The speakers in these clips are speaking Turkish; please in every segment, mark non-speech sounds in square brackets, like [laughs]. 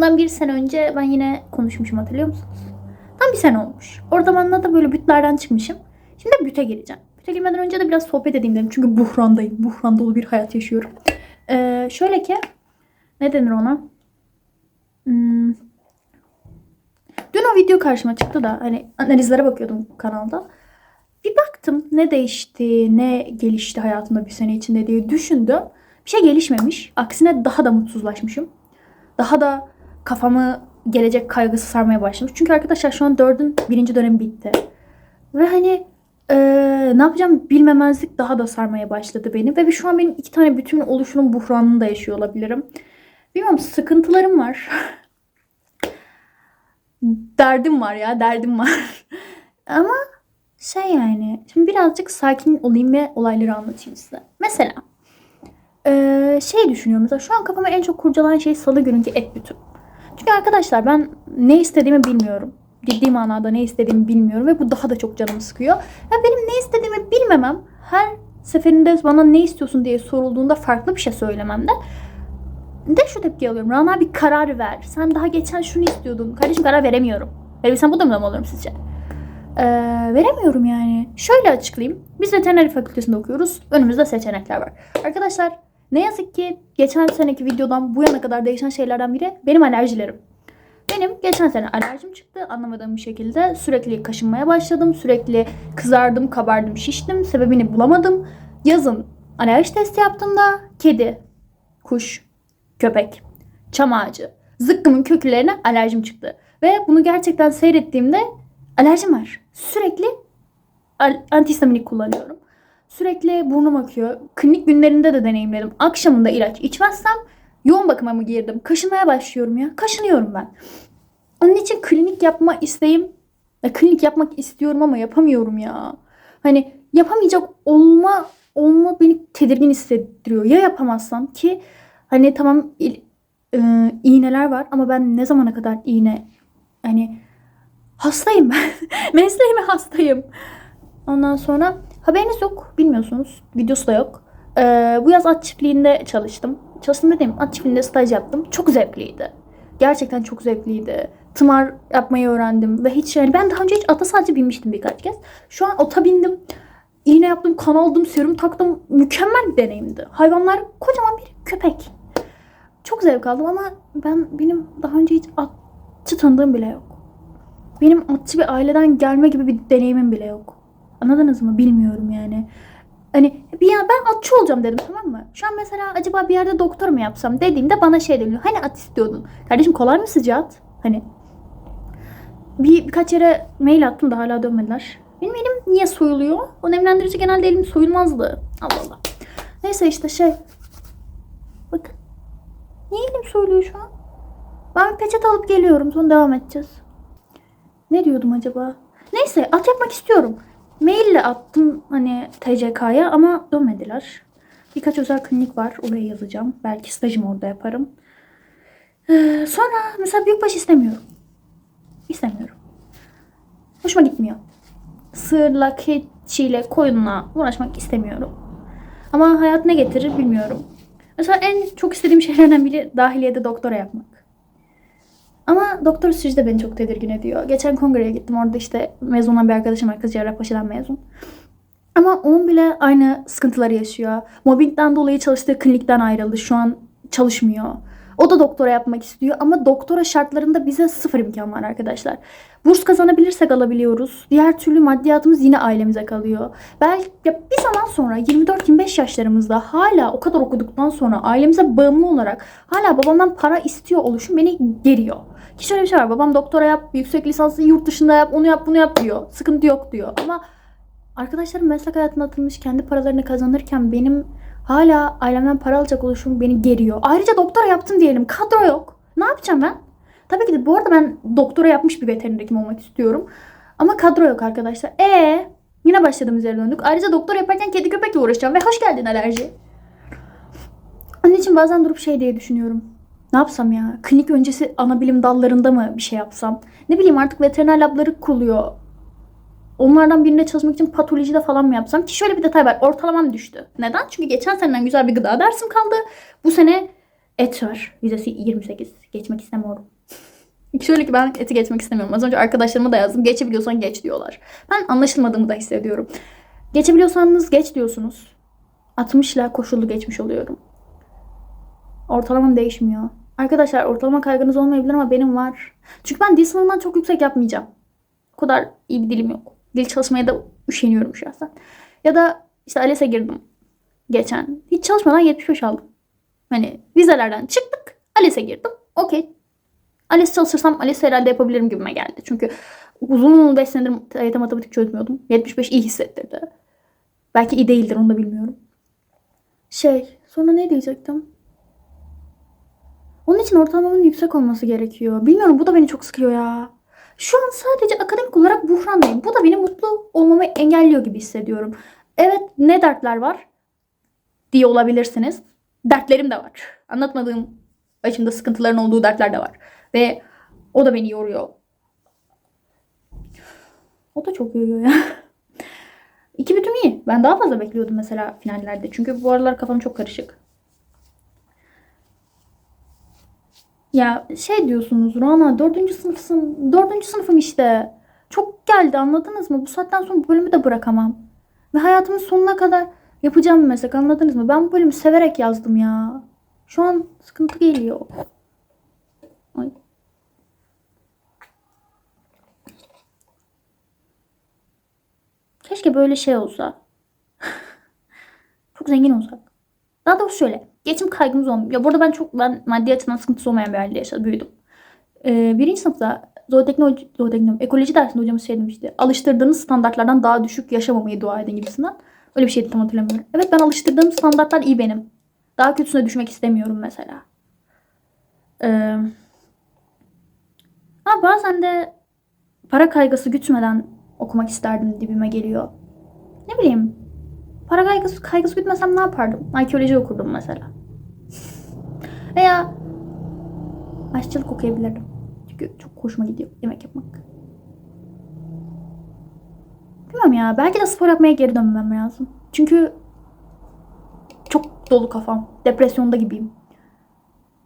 Bundan bir sene önce ben yine konuşmuşum hatırlıyor musunuz? Tam bir sene olmuş. Orada ben da böyle bütlerden çıkmışım. Şimdi büte gireceğim. Büte girmeden önce de biraz sohbet edeyim dedim. Çünkü buhrandayım. Buhran dolu bir hayat yaşıyorum. Ee, şöyle ki ne denir ona? Hmm. Dün o video karşıma çıktı da hani analizlere bakıyordum kanalda. Bir baktım ne değişti, ne gelişti hayatımda bir sene içinde diye düşündüm. Bir şey gelişmemiş. Aksine daha da mutsuzlaşmışım. Daha da kafamı gelecek kaygısı sarmaya başlamış. Çünkü arkadaşlar şu an dördün birinci dönemi bitti. Ve hani eee, ne yapacağım bilmemezlik daha da sarmaya başladı beni. Ve şu an benim iki tane bütün oluşunun buhranını da yaşıyor olabilirim. Bilmiyorum sıkıntılarım var. [laughs] derdim var ya derdim var. [laughs] Ama şey yani şimdi birazcık sakin olayım ve olayları anlatayım size. Mesela eee, şey düşünüyorum mesela şu an kafama en çok kurcalayan şey salı gününkü et bütü. Çünkü arkadaşlar ben ne istediğimi bilmiyorum. Ciddi manada ne istediğimi bilmiyorum ve bu daha da çok canımı sıkıyor. Ya benim ne istediğimi bilmemem her seferinde bana ne istiyorsun diye sorulduğunda farklı bir şey söylememde de şu tepki alıyorum. Rana bir karar ver. Sen daha geçen şunu istiyordun. Kardeşim karar veremiyorum. Verebilsem bu da mı olurum sizce? Ee, veremiyorum yani. Şöyle açıklayayım. Biz veteriner fakültesinde okuyoruz. Önümüzde seçenekler var. Arkadaşlar ne yazık ki geçen seneki videodan bu yana kadar değişen şeylerden biri benim alerjilerim. Benim geçen sene alerjim çıktı anlamadığım bir şekilde. Sürekli kaşınmaya başladım. Sürekli kızardım, kabardım, şiştim. Sebebini bulamadım. Yazın alerji testi yaptığımda kedi, kuş, köpek, çam ağacı, zıkkımın köklerine alerjim çıktı. Ve bunu gerçekten seyrettiğimde alerjim var. Sürekli al- antihistaminik kullanıyorum. Sürekli burnum akıyor. Klinik günlerinde de deneyimledim. Akşamında ilaç içmezsem yoğun bakıma mı girdim? Kaşınmaya başlıyorum ya. Kaşınıyorum ben. Onun için klinik yapma isteğim ya klinik yapmak istiyorum ama yapamıyorum ya. Hani yapamayacak olma olma beni tedirgin hissettiriyor. Ya yapamazsam ki hani tamam il- e, iğneler var ama ben ne zamana kadar iğne hani hastayım ben. [laughs] Mesleğime hastayım. Ondan sonra haberiniz yok. Bilmiyorsunuz. Videosu da yok. Ee, bu yaz at çiftliğinde çalıştım. Çalıştım dediğim at çiftliğinde staj yaptım. Çok zevkliydi. Gerçekten çok zevkliydi. Tımar yapmayı öğrendim ve hiç yani ben daha önce hiç ata sadece binmiştim birkaç kez. Şu an ata bindim. İğne yaptım, kan aldım, serum taktım. Mükemmel bir deneyimdi. Hayvanlar kocaman bir köpek. Çok zevk aldım ama ben benim daha önce hiç atçı tanıdığım bile yok. Benim atçı bir aileden gelme gibi bir deneyimim bile yok. Anladınız mı? Bilmiyorum yani. Hani bir ya ben atçı olacağım dedim tamam mı? Şu an mesela acaba bir yerde doktor mu yapsam dediğimde bana şey deniyor. Hani at istiyordun. Kardeşim kolay mı sizce at? Hani bir birkaç yere mail attım da hala dönmediler. Benim elim niye soyuluyor? O nemlendirici genelde elim soyulmazdı. Allah Allah. Neyse işte şey. Bakın. Niye elim soyuluyor şu an? Ben bir peçete alıp geliyorum. Sonra devam edeceğiz. Ne diyordum acaba? Neyse at yapmak istiyorum. Maille attım hani TCK'ya ama dönmediler. Birkaç özel klinik var. Oraya yazacağım. Belki stajımı orada yaparım. Ee, sonra mesela büyükbaş istemiyorum. İstemiyorum. Hoşuma gitmiyor. Sığırla, keçiyle, koyunla uğraşmak istemiyorum. Ama hayat ne getirir bilmiyorum. Mesela en çok istediğim [laughs] şeylerden biri dahiliyede doktora yapmak. Ama doktor süreci de beni çok tedirgin ediyor. Geçen kongreye gittim. Orada işte mezun olan bir arkadaşım var. Kız Cerrahpaşa'dan mezun. Ama onun bile aynı sıkıntıları yaşıyor. Mobbingden dolayı çalıştığı klinikten ayrıldı. Şu an çalışmıyor. O da doktora yapmak istiyor ama doktora şartlarında bize sıfır imkan var arkadaşlar. Burs kazanabilirsek alabiliyoruz. Diğer türlü maddiyatımız yine ailemize kalıyor. Belki bir zaman sonra 24-25 yaşlarımızda hala o kadar okuduktan sonra ailemize bağımlı olarak hala babamdan para istiyor oluşum beni geriyor. Ki şöyle bir şey var. Babam doktora yap, yüksek lisansı yurt dışında yap, onu yap, bunu yap diyor. Sıkıntı yok diyor. Ama arkadaşlarım meslek hayatına atılmış kendi paralarını kazanırken benim hala ailemden para alacak oluşum beni geriyor. Ayrıca doktora yaptım diyelim. Kadro yok. Ne yapacağım ben? Tabii ki de bu arada ben doktora yapmış bir veteriner hekim olmak istiyorum. Ama kadro yok arkadaşlar. E yine başladığımız yere döndük. Ayrıca doktor yaparken kedi köpekle uğraşacağım. Ve hoş geldin alerji. Onun için bazen durup şey diye düşünüyorum. Ne yapsam ya? Klinik öncesi ana bilim dallarında mı bir şey yapsam? Ne bileyim artık veteriner labları kuruluyor. Onlardan birinde çalışmak için patolojide falan mı yapsam? Ki şöyle bir detay var. Ortalamam düştü. Neden? Çünkü geçen seneden güzel bir gıda dersim kaldı. Bu sene Et var. Vizesi 28. Geçmek istemiyorum. [laughs] Şöyle ki ben eti geçmek istemiyorum. Az önce arkadaşlarıma da yazdım. Geçebiliyorsan geç diyorlar. Ben anlaşılmadığımı da hissediyorum. Geçebiliyorsanız geç diyorsunuz. 60 ile koşullu geçmiş oluyorum. Ortalamam değişmiyor. Arkadaşlar ortalama kaygınız olmayabilir ama benim var. Çünkü ben dil sınavından çok yüksek yapmayacağım. O kadar iyi bir dilim yok. Dil çalışmaya da üşeniyorum şahsen. Ya da işte ALES'e girdim geçen. Hiç çalışmadan 75 aldım. Hani vizelerden çıktık. ALES'e girdim. Okey. ALES çalışırsam ALES herhalde yapabilirim gibime geldi. Çünkü uzun 5 senedir TYT matematik çözmüyordum. 75 iyi hissettirdi. Belki iyi değildir onu da bilmiyorum. Şey sonra ne diyecektim? Onun için ortalamamın yüksek olması gerekiyor. Bilmiyorum bu da beni çok sıkıyor ya. Şu an sadece akademik olarak buhrandayım. Bu da beni mutlu olmamı engelliyor gibi hissediyorum. Evet ne dertler var diye olabilirsiniz. Dertlerim de var. Anlatmadığım başımda sıkıntıların olduğu dertler de var. Ve o da beni yoruyor. O da çok yoruyor ya. İki bütün iyi. Ben daha fazla bekliyordum mesela finallerde. Çünkü bu aralar kafam çok karışık. Ya şey diyorsunuz Rana dördüncü sınıfsın. Dördüncü sınıfım işte. Çok geldi anladınız mı? Bu saatten sonra bu bölümü de bırakamam. Ve hayatımın sonuna kadar yapacağım meslek anladınız mı? Ben bu bölümü severek yazdım ya. Şu an sıkıntı geliyor. Ay. Keşke böyle şey olsa. [laughs] çok zengin olsak. Daha doğrusu şöyle. Geçim kaygımız olmuyor. Ya burada ben çok ben maddi açıdan sıkıntısı olmayan bir ailede yaşadım, büyüdüm. Ee, birinci sınıfta zooteknoloji, zooteknoloji, ekoloji dersinde hocamız şey demişti. Alıştırdığınız standartlardan daha düşük yaşamamayı dua edin gibisinden. Öyle bir şeydi tam hatırlamıyorum. Evet ben alıştırdığım standartlar iyi benim. Daha kötüsüne düşmek istemiyorum mesela. Ee, ama bazen de para kaygısı gütmeden okumak isterdim dibime geliyor. Ne bileyim. Para kaygısı, kaygısı gütmesem ne yapardım? Arkeoloji okurdum mesela. Veya aşçılık okuyabilirdim. Çünkü çok hoşuma gidiyor yemek yapmak. Bilmiyorum ya. Belki de spor yapmaya geri dönmem lazım. Çünkü çok dolu kafam. Depresyonda gibiyim.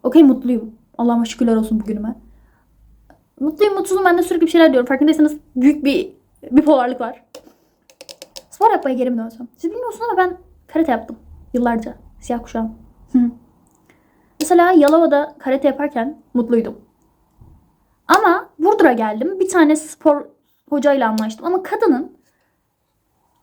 Okey mutluyum. Allah'ıma şükürler olsun bugünüme. Mutluyum mutsuzum ben de sürekli bir şeyler diyorum. Farkındaysanız büyük bir bipolarlık var. Spor yapmaya geri mi dönsem? Siz bilmiyorsunuz ama ben karate yaptım. Yıllarca. Siyah kuşağım. Mesela Yalova'da karate yaparken mutluydum. Ama Burdur'a geldim. Bir tane spor hocayla anlaştım. Ama kadının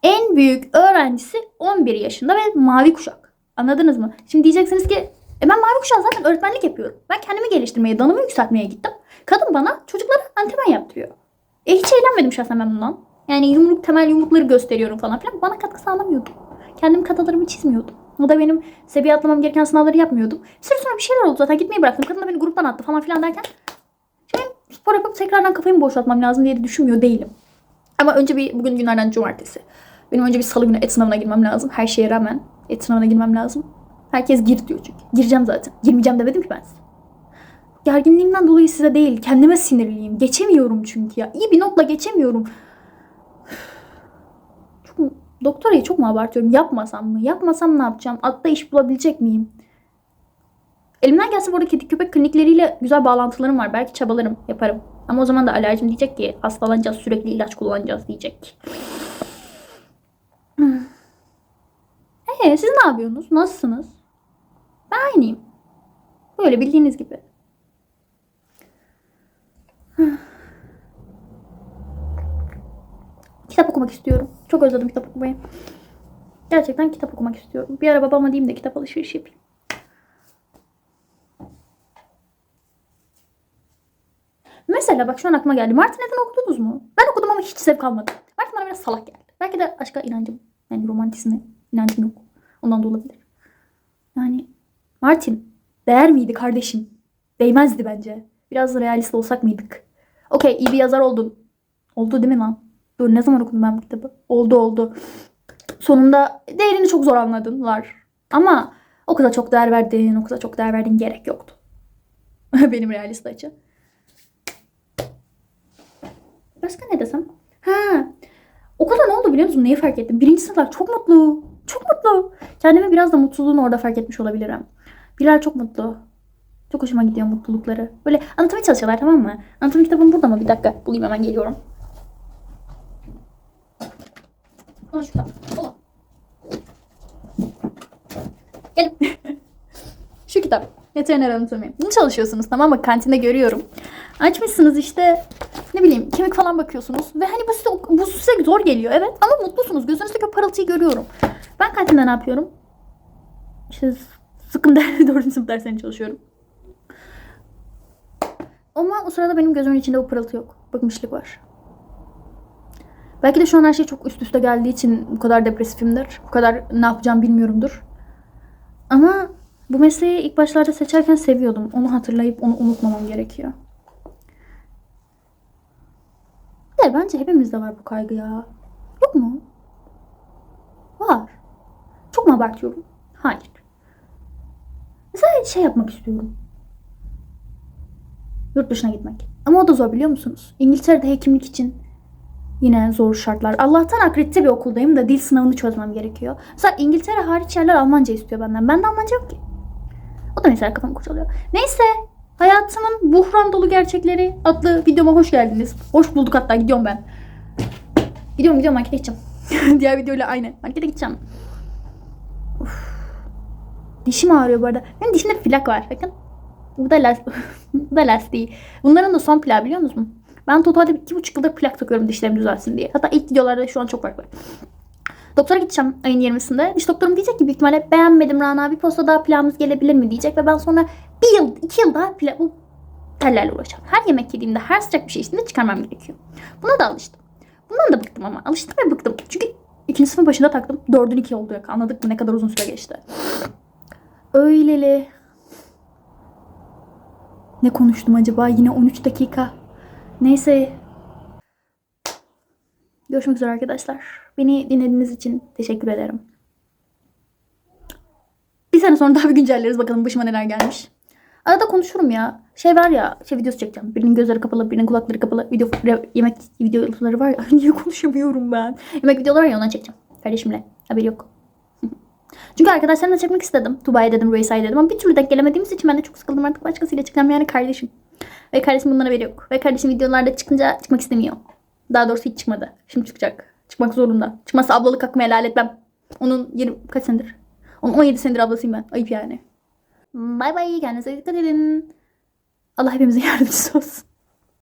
en büyük öğrencisi 11 yaşında ve mavi kuşak. Anladınız mı? Şimdi diyeceksiniz ki e ben mavi kuşağı zaten öğretmenlik yapıyorum. Ben kendimi geliştirmeye, danımı yükseltmeye gittim. Kadın bana çocuklara antrenman yaptırıyor. E hiç eğlenmedim şahsen ben bundan. Yani yumruk temel yumrukları gösteriyorum falan filan. Bana katkı sağlamıyordum. Kendim katalarımı çizmiyordum. O da benim seviye atlamam gereken sınavları yapmıyordum. Bir süre sonra bir şeyler oldu zaten gitmeyi bıraktım. Kadın da beni gruptan attı falan filan derken. Şimdi spor yapıp tekrardan kafayı boşaltmam lazım diye düşünmüyor değilim. Ama önce bir bugün günlerden cumartesi. Benim önce bir salı günü et sınavına girmem lazım. Her şeye rağmen et sınavına girmem lazım. Herkes gir diyor çünkü. Gireceğim zaten. Girmeyeceğim demedim ki ben size. Gerginliğimden dolayı size değil. Kendime sinirliyim. Geçemiyorum çünkü ya. İyi bir notla geçemiyorum. Doktorayı çok mu abartıyorum? Yapmasam mı? Yapmasam ne yapacağım? Altta iş bulabilecek miyim? Elimden gelse bu arada kedi köpek klinikleriyle güzel bağlantılarım var. Belki çabalarım, yaparım. Ama o zaman da alerjim diyecek ki hastalanacağız, sürekli ilaç kullanacağız diyecek. Ee, siz ne yapıyorsunuz? Nasılsınız? Ben aynıyım. Böyle bildiğiniz gibi. Kitap okumak istiyorum. Çok özledim kitap okumayı. Gerçekten kitap okumak istiyorum. Bir ara babama diyeyim de kitap alışveriş yapayım. Mesela bak şu an aklıma geldi. Martin Eden okudunuz mu? Ben okudum ama hiç zevk almadım. Martin bana biraz salak geldi. Belki de aşka inancım, yani romantizme inancım yok. Ondan da olabilir. Yani Martin değer miydi kardeşim? Değmezdi bence. Biraz realist olsak mıydık? Okey iyi bir yazar oldun. Oldu değil mi lan? Dur ne zaman okudum ben bu kitabı? Oldu oldu. Sonunda değerini çok zor anladınlar. Ama o kadar çok değer verdin, o kadar çok değer verdin gerek yoktu. [laughs] Benim realist açı. Başka ne desem? Ha, o kadar ne oldu biliyor musun? Neyi fark ettim? Birinci sınıflar çok mutlu. Çok mutlu. Kendimi biraz da mutsuzluğunu orada fark etmiş olabilirim. Bilal çok mutlu. Çok hoşuma gidiyor mutlulukları. Böyle anatomi çalışıyorlar tamam mı? Anatomi kitabım burada mı? Bir dakika bulayım hemen geliyorum. Aa, şurada. Ola. Gelin. [laughs] Şu kitap. Veteriner anatomi. Bunu çalışıyorsunuz tamam mı? Kantinde görüyorum. Açmışsınız işte ne bileyim kemik falan bakıyorsunuz. Ve hani bu size, bu size zor geliyor evet. Ama mutlusunuz. Gözünüzdeki o parıltıyı görüyorum. Ben kantinde ne yapıyorum? İşte sıkım der, [laughs] dördüncü sınıf derslerine çalışıyorum. Ama o sırada benim gözümün içinde o pırıltı yok. Bakmışlık var. Belki de şu an her şey çok üst üste geldiği için bu kadar depresifimdir. Bu kadar ne yapacağım bilmiyorumdur. Ama bu mesleği ilk başlarda seçerken seviyordum. Onu hatırlayıp onu unutmamam gerekiyor. De bence hepimizde var bu kaygı ya. Yok mu? Var. Çok mu abartıyorum? Hayır. Mesela şey yapmak istiyorum. Yurt dışına gitmek. Ama o da zor biliyor musunuz? İngiltere'de hekimlik için yine zor şartlar. Allah'tan akredite bir okuldayım da dil sınavını çözmem gerekiyor. Mesela İngiltere hariç yerler Almanca istiyor benden. Bende Almanca yok ki. O da mesela kafamı kurcalıyor. Neyse. Hayatımın buhran dolu gerçekleri adlı videoma hoş geldiniz. Hoş bulduk hatta gidiyorum ben. Gidiyorum gidiyorum markete gideceğim. [laughs] Diğer videoyla aynı. Markete gideceğim. Uf. Dişim ağrıyor bu arada. Benim dişimde plak var. Bakın. Bu da, las [laughs] bu da lastiği. Bunların da son plağı biliyor musunuz? Ben totalde iki buçuk yıldır plak takıyorum dişlerim düzelsin diye. Hatta ilk videolarda şu an çok fark var. Doktora gideceğim ayın 20'sinde. Diş doktorum diyecek ki büyük ihtimalle beğenmedim Rana bir posta daha plağımız gelebilir mi diyecek. Ve ben sonra bir yıl, iki yıl daha pla bu tellerle uğraşacağım. Her yemek yediğimde, her sıcak bir şey içtiğimde çıkarmam gerekiyor. Buna da alıştım. Bundan da bıktım ama. Alıştım ve bıktım. Çünkü ikinci sınıfın başında taktım. Dördün iki oldu. ya. Anladık mı ne kadar uzun süre geçti. Öyleli. Ne konuştum acaba? Yine 13 dakika. Neyse. Görüşmek üzere arkadaşlar. Beni dinlediğiniz için teşekkür ederim. Bir sene sonra daha bir güncelleriz bakalım başıma neler gelmiş. Arada konuşurum ya. Şey var ya, şey videosu çekeceğim. Birinin gözleri kapalı, birinin kulakları kapalı. Video, yemek videoları var ya. [laughs] Niye konuşamıyorum ben? Yemek videoları var ya ondan çekeceğim. Kardeşimle. Haberi yok. [laughs] Çünkü arkadaşlarımla çekmek istedim. Tuba'ya dedim, Rüyeysa'ya dedim ama bir türlü denk gelemediğimiz için ben de çok sıkıldım artık başkasıyla çıkacağım yani kardeşim. Ve kardeşim bundan haberi yok. Ve kardeşim videolarda çıkınca çıkmak istemiyor. Daha doğrusu hiç çıkmadı. Şimdi çıkacak. Çıkmak zorunda. Çıkmazsa ablalık hakkımı helal etmem. Onun 20 kaç senedir? Onun 17 senedir ablasıyım ben. Ayıp yani. Bay bay. Kendinize dikkat edin. Allah hepimize [laughs] yardımcısı olsun.